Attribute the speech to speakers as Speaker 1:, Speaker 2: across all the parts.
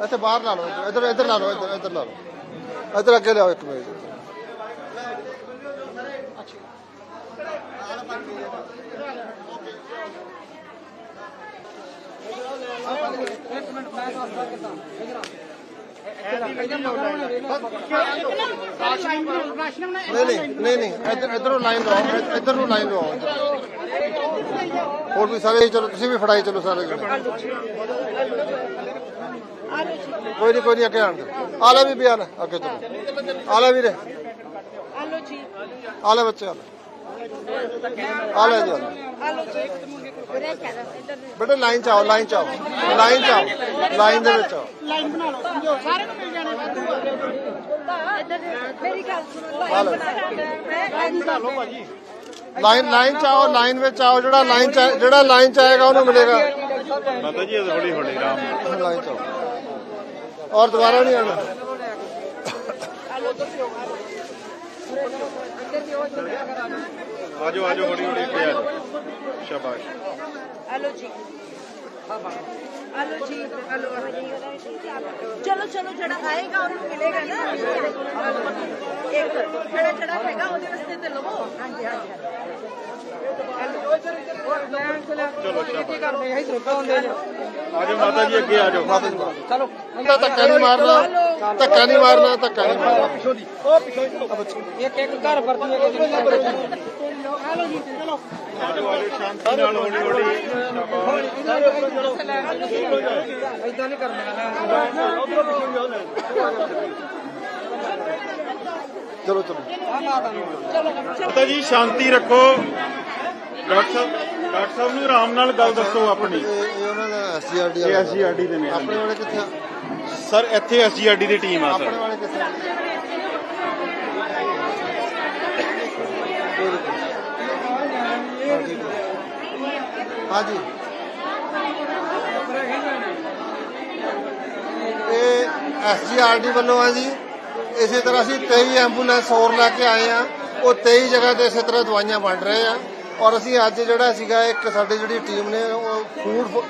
Speaker 1: ਇੱਥੇ ਬਾਹਰ ਲਾ ਲਓ, ਇੱਧਰ- ਇੱਧਰ ਇੱਧਰ ਲਾ ਲਓ, ਇੱਧਰ ਇੱਧਰ ਲਾ ਲਓ। ਇੱਧਰ ਅੱਗੇ ਲਿਆਓ ਇੱਕ ਮਿੰਟ ਨਹੀਂ ਨਹੀਂ ਨਹੀਂ ਨਹੀਂ, ਇੱਧਰ, ਇੱਧਰੋਂ ਲਾਈਨ ਲਵਾਓ ਇੱਧਰ ਨੂੰ ਲਾਈਨ ਲਵਾਓ ਹੋਰ ਵੀ ਸਾਰੇ ਚਲੋ, ਤੁਸੀਂ ਵੀ ਫੜਾਈ ਚਲੋ ਸਾਰੇ ਕੋਈ ਨਹੀਂ ਕੋਈ ਨਹੀਂ ਅੱਗੇ ਆਣ ਦੇ। ਆ ਲੈ ਵੀ ਵੀ ਆ ਲੈ ਅੱਗੇ ਚਲੋ। ਆ ਲੈ ਵੀਰੇ।
Speaker 2: ਆਲੋ ਜੀ
Speaker 1: ਆ ਲੈ ਬੱਚੇ ਆ ਲੈ। ਆ ਲੈ ਜੀ ਆ ਲੈ।
Speaker 2: ਆਲੋ ਜੀ
Speaker 1: ਬੇਟੇ ਲਾਈਨ ਚ ਆਓ ਲਾਈਨ ਚ ਆਓ। ਲਾਈਨ ਚ ਆਓ। ਲਾਈਨ ਦੇ ਵਿੱਚ ਆਓ।
Speaker 2: ਲਾਈਨ ਬਣਾ ਲਓ ਸਮਝੋ ਸਾਰੇ ਨੂੰ ਮਿਲ ਜਾਣੇ ਆ ਮੇਰੀ ਗੱਲ ਸੁਣੋ
Speaker 1: ਆ
Speaker 2: ਲਾਈਨ
Speaker 1: ਲਓ।
Speaker 2: ਬਣਾ ਲਓ ਭਾਜੀ
Speaker 1: ਲਾਈਨ ਲਾਈਨ ਚ ਆਓ ਲਾਈਨ ਵਿੱਚ ਆਓ। ਜਿਹੜਾ ਲਾਈਨ ਚ ਜਿਹੜਾ ਲਾਈਨ ਚ ਆਏਗਾ ਉਹਨੂੰ ਮਿਲੇਗਾ।
Speaker 3: ਮਾਤਾ ਜੀ ਇਹ ਹੌਲੀ ਹੌਲੀ ਆਰਾਮ
Speaker 1: ਲਾਈਨ ਚ ਆਓ। ਔਰ ਦੁਬਾਰਾ ਨਹੀਂ ਆਣਾ
Speaker 3: ਆਜੋ ਆਜੋ ਹੌਲੀ ਹੌਲੀ ਅੱਗੇ ਆ ਜਾਓ। ਸ਼ਾਬਾਸ਼।
Speaker 2: ਆਲੋ ਜੀ। ਆਲੋ ਜੀ ਆਲੋ ਚਲੋ ਚਲੋ ਜਿਹੜਾ ਆਏਗਾ ਉਹਨੂੰ ਮਿਲੇਗਾ ਨਾ। ਇੱਕ ਜਿਹੜਾ ਜਿਹੜਾ ਹੈਗਾ ਉਹਦੇ ਵਾਸਤੇ ਤੇ ਲਵੋ। ਹਾਂਜੀ ਹਾਂਜੀ।
Speaker 3: ਆਜੋ ਮਾਤਾ ਜੀ ਅੱਗੇ ਆਜੋ
Speaker 1: ਚਲੋ। ਧੱਕਾ ਨਹੀਂ ਮਾਰਨਾ ਧੱਕਾ ਨਹੀਂ ਮਾਰਨਾ ਧੱਕਾ ਨਹੀਂ ਮਾਰਨਾ।
Speaker 4: ਇੱਕ ਇੱਕ ਘਰ ਵਰਤੀ ਇੱਕ
Speaker 3: ਆਜੋ ਆਜੋ ਸ਼ਾਂਤੀ ਨਾਲ ਹੌਲੀ ਹੌਲੀ।
Speaker 4: ਇਦਾਂ ਨਹੀਂ ਕਰਨਾ
Speaker 1: ਚਲੋ ਚਲੋ।
Speaker 3: ਮਾਤਾ ਜੀ ਸ਼ਾਂਤੀ ਰੱਖੋ। ਡਾਕਟਰ ਸਾਹਿਬ ਡਾਕਟਰ ਸਾਹਿਬ ਨੂੰ ਆਰਾਮ ਨਾਲ ਗੱਲ ਦੱਸੋ ਆਪਣੀ
Speaker 1: ਇਹ ਇਹ ਉਹਨਾਂ ਦਾ ਐਸਜੀਆਰਡੀ
Speaker 3: ਇਹ ਐਸਜੀਆਰਡੀ ਦੇ ਨੇ
Speaker 1: ਆਪਣੇ ਵਾਲੇ ਕਿੱਥੇ ਆ?
Speaker 3: ਸਰ ਇੱਥੇ ਐਸਜੀਆਰਡੀ ਦੀ ਟੀਮ ਆ
Speaker 1: ਆਪਣੇ
Speaker 3: ਸਰ
Speaker 1: ਵਾਲੇ ਕਿੱਥੇ ਆ? ਕੋਈ ਨਹੀਂ। ਹਾਂ, ਠੀਕ ਹੈ। ਹਾਂਜੀ ਇਹ ਐਸਜੀਆਰਡੀ ਵੱਲੋਂ ਆ ਜੀ ਇਸੇ ਤਰ੍ਹਾਂ ਅਸੀਂ 23 ਐਂਬੂਲੈਂਸ ਹੋਰ ਲੈ ਕੇ ਆਏ ਆ ਉਹ 23 ਜਗ੍ਹਾ ਤੇ ਇਸੇ ਤਰ੍ਹਾਂ ਦਵਾਈਆਂ ਵੰਡ ਰਹੇ ਆ ਔਰ ਅਸੀਂ ਅੱਜ ਜਿਹੜਾ ਸੀਗਾ, ਇੱਕ ਸਾਡੀ ਜਿਹੜੀ ਟੀਮ ਨੇ, ਉਹ ਫੂਡ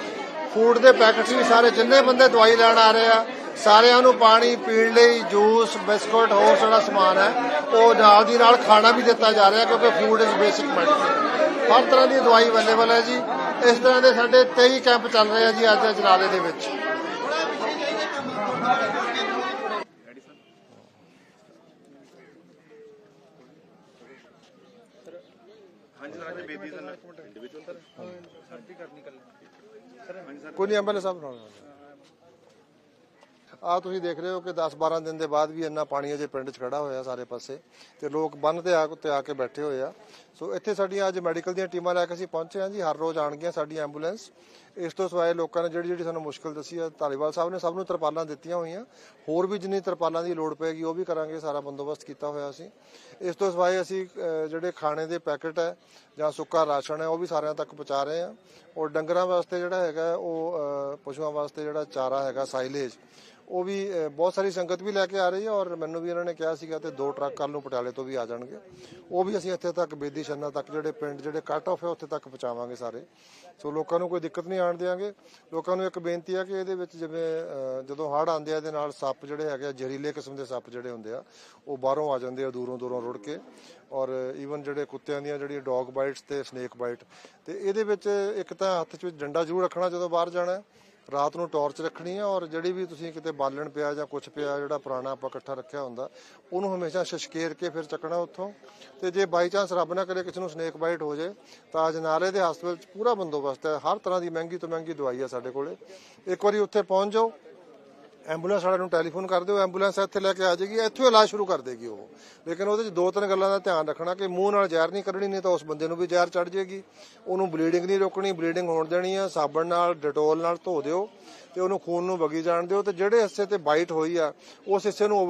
Speaker 1: ਫੂਡ ਦੇ ਪੈਕਟਸ ਵੀ ਸਾਰੇ ਜਿੰਨੇ ਬੰਦੇ ਦਵਾਈ ਲੈਣ ਆ ਰਹੇ ਆ, ਸਾਰਿਆਂ ਨੂੰ ਪਾਣੀ ਪੀਣ ਲਈ ਜੂਸ ਬਿਸਕੁਟ, ਹੋਰ ਜਿਹੜਾ ਸਮਾਨ ਹੈ, ਉਹ ਨਾਲ ਦੀ ਨਾਲ ਖਾਣਾ ਵੀ ਦਿੱਤਾ ਜਾ ਰਿਹਾ ਕਿਉਂਕਿ ਫੂਡ ਇਜ਼ ਬੇਸਿਕ ਮੈਡੀਸਨ ਹਰ ਤਰ੍ਹਾਂ ਦੀ ਦਵਾਈ ਅਵੇਲੇਬਲ ਹੈ ਜੀ। ਇਸ ਤਰ੍ਹਾਂ ਦੇ ਸਾਡੇ 23 ਕੈਂਪ ਚੱਲ ਰਹੇ ਆ ਜੀ ਅੱਜ ਅਜਨਾਲੇ ਦੇ ਵਿੱਚ। ਕੋਈ ਨਹੀਂ ਐਮਐਲਏ ਸਾਹਿਬ ਨਾਲ ਆ ਤੁਸੀਂ ਦੇਖ ਰਹੇ ਹੋ ਕਿ 10-12 ਦਿਨ ਦੇ ਬਾਅਦ ਵੀ ਇੰਨਾ ਪਾਣੀ ਅਜੇ ਪਿੰਡ 'ਚ ਖੜਾ ਹੋਇਆ ਸਾਰੇ ਪਾਸੇ ਤੇ ਲੋਕ ਬੰਨ ਤੇ ਆ ਤੇ ਆ ਕੇ ਬੈਠੇ ਹੋਏ ਆ। ਸੋ ਇੱਥੇ ਸਾਡੀਆਂ ਅੱਜ ਮੈਡੀਕਲ ਦੀਆਂ ਟੀਮਾਂ ਲੈ ਕੇ ਅਸੀਂ ਪਹੁੰਚੇ ਹਾਂ ਜੀ। ਹਰ ਰੋਜ਼ ਆਣਗੀਆਂ ਸਾਡੀ ਐਂਬੂਲੈਂਸ। ਇਸ ਤੋਂ ਸਿਵਾਏ ਲੋਕਾਂ ਨੇ ਜਿਹੜੀ ਜਿਹੜੀ ਸਾਨੂੰ ਮੁਸ਼ਕਲ ਦੱਸੀ ਆ, ਧਾਲੀਵਾਲ ਸਾਹਿਬ ਨੇ ਸਭ ਨੂੰ ਤਰਪਾਲਾਂ ਦਿੱਤੀਆਂ ਹੋਈਆਂ। ਹੋਰ ਵੀ ਜਿੰਨੀ ਤਰਪਾਲਾਂ ਦੀ ਲੋੜ ਪਏਗੀ, ਉਹ ਵੀ ਕਰਾਂਗੇ। ਸਾਰਾ ਬੰਦੋਬਸਤ ਕੀਤਾ ਹੋਇਆ ਅਸੀਂ। ਇਸ ਤੋਂ ਸਿਵਾਏ ਅਸੀਂ ਜਿਹੜੇ ਖਾਣੇ ਦੇ ਪੈਕੇਟ ਹੈ ਜਾਂ ਸੁੱਕਾ ਰਾਸ਼ਨ ਹੈ, ਉਹ ਵੀ ਸਾਰਿਆਂ ਤੱਕ ਪਹੁੰਚਾ ਰਹੇ ਹਾਂ। ਔਰ ਡੰਗਰਾਂ ਵਾਸਤੇ ਜਿਹੜਾ ਹੈਗਾ, ਉਹ ਪਸ਼ੂਆਂ ਵਾਸਤੇ ਜਿਹੜਾ ਚਾਰਾ ਹੈਗਾ, ਸਾਈਲੇਜ ਉਹ ਵੀ ਬਹੁਤ ਸਾਰੀ ਸੰਗਤ ਵੀ ਲੈ ਕੇ ਆ ਰਹੀ ਹੈ ਔਰ ਮੈਨੂੰ ਵੀ ਇਹਨਾਂ ਨੇ ਕਿਹਾ ਸੀਗਾ ਤੇ ਦੋ ਟਰੱਕ ਕੱਲ ਨੂੰ ਪਟਿਆਲੇ ਤੋਂ ਵੀ ਆ ਜਾਣਗੇ। ਉਹ ਵੀ ਅਸੀਂ ਇੱਥੇ ਤੱਕ ਬੇਦੀ ਛੰਨਾ ਤੱਕ ਜਿਹੜੇ ਪਿੰਡ ਜਿਹੜੇ ਕੱਟ ਆਫ ਹੈ ਉੱਥੇ ਤੱਕ ਪਹੁੰਚਾਵਾਂਗੇ ਸਾਰੇ। ਸੋ ਲੋਕਾਂ ਨੂੰ ਕੋਈ ਦਿੱਕਤ ਨਹੀਂ ਆਣ ਦਿਆਂਗੇ। ਲੋਕਾਂ ਨੂੰ ਇੱਕ ਬੇਨਤੀ ਹੈ ਕਿ ਇਹਦੇ ਵਿੱਚ ਜਿਵੇਂ ਜਦੋਂ ਹੜ੍ਹ ਆਉਂਦੇ ਆ ਇਹਦੇ ਨਾਲ ਸੱਪ ਜਿਹੜੇ ਹੈਗੇ ਆ, ਜ਼ਹਿਰੀਲੇ ਕਿਸਮ ਦੇ ਸੱਪ ਜਿਹੜੇ ਹੁੰਦੇ ਆ ਉਹ ਬਾਹਰੋਂ ਆ ਜਾਂਦੇ ਆ ਦੂਰੋਂ ਦੂਰੋਂ ਰੁੜ ਕੇ। ਔਰ ਈਵਨ ਜਿਹੜੇ ਕੁੱਤਿਆਂ ਦੀਆਂ ਜਿਹੜੀ ਡੌਗ ਬਾਈਟਸ ਤੇ ਸਨੇਕ ਬਾਈਟ ਤੇ ਇਹਦੇ ਵਿੱਚ ਇੱਕ ਤਾਂ ਹੱਥ 'ਚ ਡੰਡਾ ਜ਼ਰੂਰ ਰੱਖਣਾ ਜਦੋਂ ਬਾਹਰ ਜਾਣਾ ਰਾਤ ਨੂੰ ਟਾਰਚ ਰੱਖਣੀ ਹੈ ਔਰ ਜਿਹੜੀ ਵੀ ਤੁਸੀਂ ਕਿਤੇ ਬਾਲਣ ਪਿਆ ਜਾਂ ਕੁਝ ਪਿਆ, ਜਿਹੜਾ ਪੁਰਾਣਾ ਆਪਾਂ ਇਕੱਠਾ ਰੱਖਿਆ ਹੁੰਦਾ, ਉਹਨੂੰ ਹਮੇਸ਼ਾ ਸ਼ਸ਼ਕੇਰ ਕੇ ਫਿਰ ਚੱਕਣਾ ਉੱਥੋਂ। ਤੇ ਜੇ ਬਾਈ ਚਾਂਸ ਰੱਬ ਨਾ ਕਰੇ ਕਿਸੇ ਨੂੰ ਸਨੇਕ ਬਾਈਟ ਹੋ ਜਾਏ ਤਾਂ ਅਜਨਾਲੇ ਦੇ ਹਸਪਤਾਲ 'ਚ ਪੂਰਾ ਬੰਦੋਬਸਤ ਹੈ। ਹਰ ਤਰ੍ਹਾਂ ਦੀ ਮਹਿੰਗੀ ਤੋਂ ਮਹਿੰਗੀ ਦਵਾਈ ਹੈ ਸਾਡੇ ਕੋਲੇ। ਇੱਕ ਵਾਰੀ ਉੱਥੇ ਪਹੁੰਚ ਜਾਓ। ਐਂਬੂਲੈਂਸ ਵਾਲਿਆਂ ਨੂੰ ਟੈਲੀਫੋਨ ਕਰ ਦਿਓ, ਐਂਬੂਲੈਂਸ ਇੱਥੇ ਲੈ ਕੇ ਆ ਜਾਏਗੀ, ਇੱਥੋਂ ਇਲਾਜ ਸ਼ੁਰੂ ਕਰ ਦੇਗੀ ਉਹ। ਲੇਕਿਨ ਉਹਦੇ 'ਚ ਦੋ ਤਿੰਨ ਗੱਲਾਂ ਦਾ ਧਿਆਨ ਰੱਖਣਾ ਕਿ ਮੂੰਹ ਨਾਲ ਜ਼ਹਿਰ ਨਹੀਂ ਕੱਢਣੀ, ਨਹੀਂ ਤਾਂ ਉਸ ਬੰਦੇ ਨੂੰ ਵੀ ਜ਼ਹਿਰ ਚੜ ਜਾਏਗੀ। ਉਹਨੂੰ ਬਲੀਡਿੰਗ ਨਹੀਂ ਰੋਕਣੀ ਬਲੀਡਿੰਗ ਹੋਣ ਦੇਣੀ ਆ, ਸਾਬਣ ਨਾਲ, ਡਟੋਲ ਨਾਲ ਧੋ ਦਿਓ ਤੇ ਉਹਨੂੰ ਖੂਨ ਨੂੰ ਵਗੀ ਜਾਣ ਦਿਓ ਤੇ ਜਿਹੜੇ ਹਿੱਸੇ ਤੇ ਬਾਈਟ ਹੋਈ ਆ, ਉਸ ਹਿੱਸੇ ਨੂੰ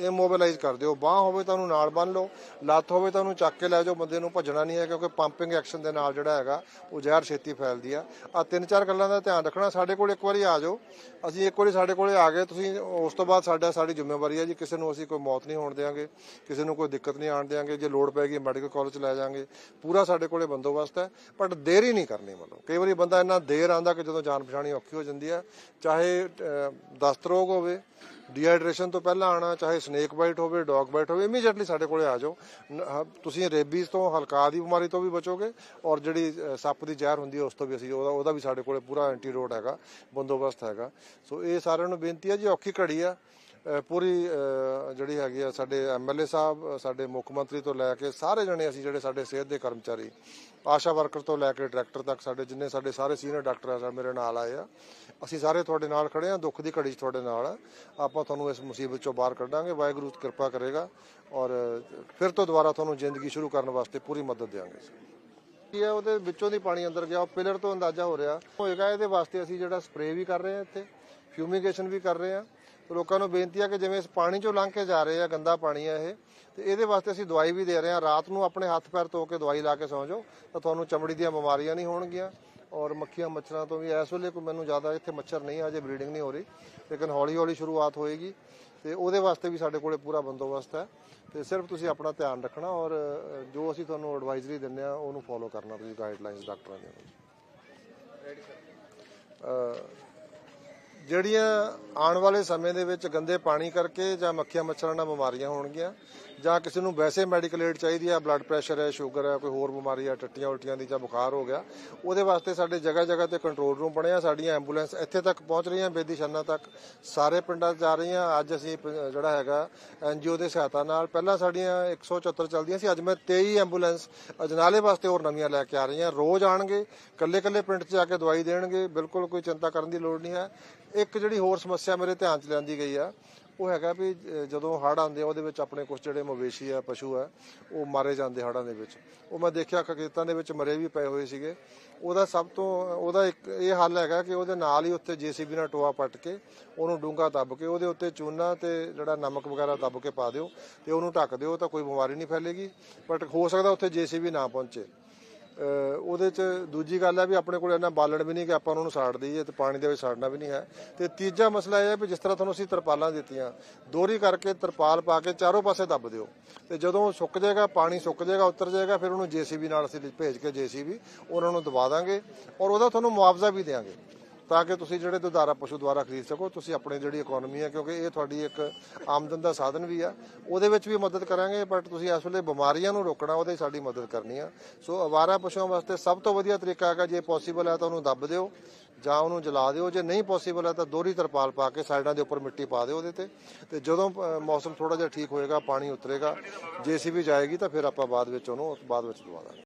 Speaker 1: ਇਮੋਬਿਲਾਈਜ਼ ਕਰ ਦਿਓ। ਬਾਹ ਹੋਵੇ ਤਾਂ ਉਹਨੂੰ ਨਾਲ ਬੰਨ ਲਓ, ਲੱਤ ਹੋਵੇ ਤਾਂ ਉਹਨੂੰ ਚੱਕ ਕੇ ਲੈ ਜਾਓ, ਬੰਦੇ ਨੂੰ ਭੱਜਣਾ ਨਹੀਂ ਹੈ ਕਿਉਂਕਿ ਪੰਪਿੰਗ ਐਕਸ਼ਨ ਦੇ ਨਾਲ ਜਿਹੜਾ ਹੈਗਾ, ਉਹ ਜ਼ਹਿਰ ਛੇਤੀ ਫੈਲਦੀ ਆ। ਆ ਤਿੰਨ ਚਾਰ ਗੱਲਾਂ ਦਾ ਧਿਆਨ ਰੱਖਣਾ, ਸਾਡੇ ਕੋਲ ਇੱਕ ਵਾਰੀ ਆ ਜਾਓ। ਅਸੀਂ ਇੱਕ ਵਾਰੀ ਸਾਡੇ ਕੋਲੇ ਆ ਗਏ, ਤੁਸੀਂ ਉਸ ਤੋਂ ਬਾਅਦ ਸਾਡਾ, ਸਾਡੀ ਜ਼ਿੰਮੇਵਾਰੀ ਹੈ ਜੀ, ਕਿਸੇ ਨੂੰ ਅਸੀਂ ਕੋਈ ਮੌਤ ਨਹੀਂ ਹੋਣ ਦੇਵਾਂਗੇ ਕਿਸੇ ਨੂੰ ਕੋਈ ਦਿੱਕਤ ਨਹੀਂ ਆਣ ਦੇਵਾਂਗੇ ਜੇ ਲੋੜ ਪੈਗੀ ਮੈਡੀਕਲ ਕਾਲਜ ਲੈ ਜਾਾਂਗੇ। ਪੂਰਾ ਸਾਡੇ ਕੋਲੇ ਬੰਦੋਬਸਤ ਹੈ ਬਟ ਦੇਰ ਹੀ ਨਹੀਂ ਕਰਨੀ ਮਤਲਬ। ਕਈ ਵਾਰੀ ਬੰਦਾ ਇੰਨਾ ਦੇਰ ਆਂਦਾ ਕਿ ਜਦੋਂ ਜਾਣ ਪਛਾਣੀ ਔਖੀ ਹੋ ਜਾਂਦੀ ਹੈ, ਚਾਹੇ ਦਸਤ ਰੋਗ ਹੋਵੇ ਡੀਹਾਈਡਰੇਸ਼ਨ ਤੋਂ ਪਹਿਲਾਂ ਆਣਾ ਚਾਹੇ ਸਨੇਕ ਬਾਈਟ ਹੋਵੇ ਡੌਗ ਬਾਈਟ ਹੋਵੇ ਇਮੀਡੀਏਟਲੀ ਸਾਡੇ ਕੋਲੇ ਆ ਜਾਓ। ਤੁਸੀਂ ਰੇਬੀਜ਼ ਤੋਂ ਹਲਕਾ ਦੀ ਬਿਮਾਰੀ ਤੋਂ ਵੀ ਬਚੋਗੇ ਔਰ ਜਿਹੜੀ ਸੱਪ ਦੀ ਜ਼ਹਿਰ ਹੁੰਦੀ ਹੈ ਉਸ ਤੋਂ ਵੀ ਅਸੀਂ ਉਹਦਾ ਉਹਦਾ ਵੀ ਸਾਡੇ ਕੋਲੇ ਪੂਰਾ ਐਂਟੀਡੋਟ ਹੈਗਾ, ਬੰਦੋਬਸਤ ਹੈਗਾ। ਸੋ ਇਹ ਸਾਰਿਆਂ ਨੂੰ ਬੇਨਤੀ ਹੈ ਜੀ, ਔਖੀ ਘੜੀ ਆ। ਪੂਰੀ ਜਿਹੜੀ ਹੈਗੀ ਆ ਸਾਡੇ ਐਮਐਲਏ ਸਾਹਿਬ, ਸਾਡੇ ਮੁੱਖ ਮੰਤਰੀ ਤੋਂ ਲੈ ਕੇ ਸਾਰੇ ਜਣੇ ਅਸੀਂ ਜਿਹੜੇ ਸਾਡੇ ਸਿਹਤ ਦੇ ਕਰਮਚਾਰੀ, ਆਸ਼ਾ ਵਰਕਰ ਤੋਂ ਲੈ ਕੇ ਡਾਇਰੈਕਟਰ ਤੱਕ ਸਾਡੇ ਜਿੰਨੇ ਸਾਡੇ ਸਾਰੇ ਸੀਨੀਅਰ ਡਾਕਟਰ ਆ ਸਾਡੇ ਮੇਰੇ ਨਾਲ ਆਏ ਆ। ਅਸੀਂ ਸਾਰੇ ਤੁਹਾਡੇ ਨਾਲ ਖੜੇ ਆ, ਦੁੱਖ ਦੀ ਘੜੀ 'ਚ ਤੁਹਾਡੇ ਨਾਲ ਆਪਾਂ ਤੁਹਾਨੂੰ ਇਸ ਮੁਸੀਬਤ ਚੋਂ ਬਾਹਰ ਕੱਢਾਂਗੇ, ਵਾਹਿਗੁਰੂ ਕਿਰਪਾ ਕਰੇਗਾ ਔਰ ਫਿਰ ਤੋਂ ਦੁਬਾਰਾ ਤੁਹਾਨੂੰ ਜ਼ਿੰਦਗੀ ਸ਼ੁਰੂ ਕਰਨ ਵਾਸਤੇ ਪੂਰੀ ਮਦਦ ਦੇਵਾਂਗੇ ਕੀ ਹੈ ਉਹਦੇ ਵਿੱਚੋਂ ਦੀ ਪਾਣੀ ਅੰਦਰ ਗਿਆ, ਉਹ ਪਿਲਰ ਤੋਂ ਅੰਦਾਜ਼ਾ ਹੋ ਰਿਹਾ। ਹੋਏਗਾ ਇਹਦੇ ਵਾਸਤੇ ਅਸੀਂ ਜਿਹੜਾ ਸਪਰੇਅ ਵੀ ਕਰ ਰਹੇ ਹਾਂ ਇੱਥੇ, ਫਿਊਮੀਗੇਸ਼ਨ ਵੀ ਕਰ ਰਹੇ ਹਾਂ ਲੋਕਾਂ ਨੂੰ ਬੇਨਤੀ ਆ ਕਿ ਜਿਵੇਂ ਇਸ ਪਾਣੀ ਚੋਂ ਲੰਘ ਕੇ ਜਾ ਰਹੇ ਆ ਗੰਦਾ ਪਾਣੀ ਆ ਇਹ ਤੇ ਇਹਦੇ ਵਾਸਤੇ ਅਸੀਂ ਦਵਾਈ ਵੀ ਦੇ ਰਹੇ ਹਾਂ ਰਾਤ ਨੂੰ ਆਪਣੇ ਹੱਥ ਪੈਰ ਧੋ ਕੇ ਦਵਾਈ ਲਾ ਕੇ ਸੌਂ ਜਾਓ ਤਾਂ ਤੁਹਾਨੂੰ ਚਮੜੀ ਦੀਆਂ ਬਿਮਾਰੀਆਂ ਨਹੀਂ ਹੋਣਗੀਆਂ। ਔਰ ਮੱਖੀਆਂ ਮੱਛਰਾਂ ਤੋਂ ਵੀ ਇਸ ਵੇਲੇ ਕੋਈ ਮੈਨੂੰ ਜ਼ਿਆਦਾ ਇੱਥੇ ਮੱਛਰ ਨਹੀਂ ਆ, ਜੇ ਬਰੀਡਿੰਗ ਨਹੀਂ ਹੋ ਰਹੀ। ਲੇਕਿਨ ਹੌਲੀ ਹੌਲੀ ਸ਼ੁਰੂਆਤ ਹੋਏਗੀ ਤੇ ਉਹਦੇ ਵਾਸਤੇ ਵੀ ਸਾਡੇ ਕੋਲੇ ਪੂਰਾ ਬੰਦੋਬਸਤ ਹੈ। ਤੇ ਸਿਰਫ ਤੁਸੀਂ ਆਪਣਾ ਧਿਆਨ ਰੱਖਣਾ ਔਰ ਜੋ ਅਸੀਂ ਤੁਹਾਨੂੰ ਐਡਵਾਈਜ਼ਰੀ ਦਿੰਦੇ ਆ ਉਹਨੂੰ ਫੋਲੋ ਕਰਨਾ ਤੁਸੀਂ ਗਾਈਡਲਾਈਨਸ ਡਾਕਟਰਾਂ ਦੀਆਂ ਜਿਹੜੀਆਂ ਆਉਣ ਵਾਲੇ ਸਮੇਂ ਦੇ ਵਿੱਚ ਗੰਦੇ ਪਾਣੀ ਕਰਕੇ ਜਾਂ ਮੱਖੀਆਂ ਮੱਛਰਾਂ ਨਾਲ ਬਿਮਾਰੀਆਂ ਹੋਣਗੀਆਂ ਜਾਂ ਕਿਸੇ ਨੂੰ ਵੈਸੇ ਮੈਡੀਕਲ ਏਡ ਚਾਹੀਦੀ ਹੈ ਬਲੱਡ ਪ੍ਰੈਸ਼ਰ ਹੈ ਸ਼ੂਗਰ ਹੈ, ਕੋਈ ਹੋਰ ਬਿਮਾਰੀ ਹੈ, ਟੱਟੀਆਂ ਉਲਟੀਆਂ ਦੀ ਜਾਂ ਬੁਖਾਰ ਹੋ ਗਿਆ, ਉਹਦੇ ਵਾਸਤੇ ਸਾਡੇ ਜਗ੍ਹਾ ਜਗ੍ਹਾ ਤੇ ਕੰਟਰੋਲ ਰੂਮ ਬਣਿਆ, ਸਾਡੀਆਂ ਐਂਬੂਲੈਂਸ ਇੱਥੇ ਤੱਕ ਪਹੁੰਚ ਰਹੀਆਂ, ਬੇਦੀਸ਼ਾਨਾ ਤੱਕ। ਸਾਰੇ ਪਿੰਡਾਂ 'ਚ ਜਾ ਰਹੀਆਂ, ਅੱਜ ਅਸੀਂ ਪ- ਜਿਹੜਾ ਹੈਗਾ ਐਨਜੀਓ ਦੇ ਸਹਾਇਤਾ ਨਾਲ, ਪਹਿਲਾਂ ਸਾਡੀਆਂ 174 ਚੱਲਦੀਆਂ ਸੀ, ਅੱਜ ਮੈਂ 23 ਐਂਬੂਲੈਂਸ ਅਜਨਾਲੇ ਵਾਸਤੇ ਹੋਰ ਨਵੀਆਂ ਲੈ ਕੇ ਆ ਰਹੀਆਂ, ਰੋਜ਼ ਆਣਗੇ ਕੱਲੇ ਕੱਲੇ ਪਿੰਡ 'ਚ ਜਾ ਕੇ ਦਵਾਈ ਦੇਣਗੇ, ਬਿਲਕੁਲ ਕੋਈ ਚਿੰਤਾ ਕਰਨ ਦੀ ਲੋੜ ਨਹੀਂ ਹੈ। ਇੱਕ ਜਿਹੜੀ ਹੋਰ ਸਮੱਸਿਆ ਮੇਰੇ ਧਿਆਨ 'ਚ ਲਿਆਂਦੀ ਗਈ ਆ ਉਹ ਹੈਗਾ ਵੀ ਜਦੋਂ ਹੜ੍ਹ ਆਉਂਦੇ ਆ, ਉਹਦੇ ਵਿੱਚ ਆਪਣੇ ਕੁਝ ਜਿਹੜੇ ਮਵੇਸ਼ੀ ਆ, ਪਸ਼ੂ ਆ, ਉਹ ਮਾਰੇ ਜਾਂਦੇ ਹੜ੍ਹਾਂ ਦੇ ਵਿੱਚ। ਉਹ ਮੈਂ ਦੇਖਿਆ, ਖੇਤਾਂ ਦੇ ਵਿੱਚ ਮਰੇ ਵੀ ਪਏ ਹੋਏ ਸੀਗੇ। ਉਹਦਾ ਸਭ ਤੋਂ, ਉਹਦਾ ਇੱਕ ਇਹ ਹੱਲ ਹੈਗਾ ਕਿ ਉਹਦੇ ਨਾਲ ਹੀ ਉੱਤੇ ਜੀਸੀਬੀ ਨਾਲ ਟੋਆ ਪੱਟ ਕੇ, ਉਹਨੂੰ ਡੂੰਘਾ ਦੱਬ ਕੇ, ਉਹਦੇ ਉੱਤੇ ਚੂਨਾ ਤੇ ਜਿਹੜਾ ਨਮਕ ਵਗੈਰਾ ਦੱਬ ਕੇ ਪਾ ਦਿਓ ਤੇ ਉਹਨੂੰ ਢੱਕ ਦਿਓ, ਤਾਂ ਕੋਈ ਬਿਮਾਰੀ ਨਹੀਂ ਫੈਲੇਗੀ। ਬਟ ਹੋ ਸਕਦਾ ਉੱਥੇ ਜੀਸੀਬੀ ਨਾ ਪਹੁੰਚੇ। ਉਹਦੇ ਚ ਦੂਜੀ ਗੱਲ ਹੈ ਵੀ ਆਪਣੇ ਕੋਲ ਇੰਨਾ ਬਾਲਣ ਵੀ ਨਹੀਂ ਕਿ ਆਪਾਂ ਉਹਨਾਂ ਨੂੰ ਸਾੜ ਦਈਏ ਤੇ ਪਾਣੀ ਦੇ ਵਿੱਚ ਸਾੜਨਾ ਵੀ ਨਹੀਂ ਹੈ। ਤੇ ਤੀਜਾ ਮਸਲਾ ਇਹ ਹੈ ਵੀ ਜਿਸ ਤਰ੍ਹਾਂ ਤੁਹਾਨੂੰ ਅਸੀਂ ਤਰਪਾਲਾਂ ਦਿੱਤੀਆਂ ਦੋਰੀ ਕਰਕੇ ਤਰਪਾਲ ਪਾ ਕੇ ਚਾਰੋਂ ਪਾਸੇ ਦੱਬ ਦਿਓ। ਤੇ ਜਦੋਂ ਸੁੱਕ ਜਾਏਗਾ, ਪਾਣੀ ਸੁੱਕ ਜਾਏਗਾ, ਉਤਰ ਜਾਏਗਾ, ਫਿਰ ਉਹਨੂੰ ਜੀਸੀਬੀ ਨਾਲ ਅਸੀਂ ਭੇਜ ਕੇ ਜੀਸੀਬੀ ਉਹਨਾਂ ਨੂੰ ਦਬਾ ਦਾਂਗੇ ਔਰ ਉਹਦਾ ਤੁਹਾਨੂੰ ਮੁਆਵਜ਼ਾ ਵੀ ਦੇਵਾਂਗੇ ਤਾਂ ਕਿ ਤੁਸੀਂ ਜਿਹੜੇ ਦੁਧਾਰਾ ਪਸ਼ੂ ਦੁਆਰਾ ਖਰੀਦ ਸਕੋ, ਤੁਸੀਂ ਆਪਣੀ ਜਿਹੜੀ ਇਕਨੋਮੀ ਹੈ, ਕਿਉਂਕਿ ਇਹ ਤੁਹਾਡੀ ਇੱਕ ਆਮਦਨ ਦਾ ਸਾਧਨ ਵੀ ਆ। ਉਹਦੇ ਵਿੱਚ ਵੀ ਮਦਦ ਕਰਾਂਗੇ ਬਟ ਤੁਸੀਂ ਇਸ ਵੇਲੇ ਬਿਮਾਰੀਆਂ ਨੂੰ ਰੋਕਣਾ, ਉਹਦੇ ਸਾਡੀ ਮਦਦ ਕਰਨੀ ਆ। ਸੋ ਅਵਾਰਾ ਪਸ਼ੂਆਂ ਵਾਸਤੇ ਸਭ ਤੋਂ ਵਧੀਆ ਤਰੀਕਾ ਹੈਗਾ, ਜੇ ਪੋਸੀਬਲ ਹੈ ਤਾਂ ਉਹਨੂੰ ਦੱਬ ਦਿਓ, ਜਾਂ ਉਹਨੂੰ ਜਲਾ ਦਿਓ। ਜੇ ਨਹੀਂ ਪੋਸੀਬਲ ਹੈ ਤਾਂ ਦੋਹਰੀ ਤਰਪਾਲ ਪਾ ਕੇ ਸਾਈਡਾਂ ਦੇ ਉੱਪਰ ਮਿੱਟੀ ਪਾ ਦਿਓ ਉਹਦੇ ਤੇ। ਤੇ ਜਦੋਂ ਮੌਸਮ ਥੋੜਾ ਜਿਹਾ ਠੀਕ ਹੋਏਗਾ, ਪਾਣੀ ਉਤਰੇਗਾ ਜੇਸੀਬੀ ਜਾਏਗੀ ਤਾਂ ਫਿਰ ਆਪਾਂ ਬਾਅਦ ਵਿੱਚ ਉਹਨੂੰ, ਬਾਅਦ ਵਿੱਚ ਦਵਾ ਦਾਂਗੇ।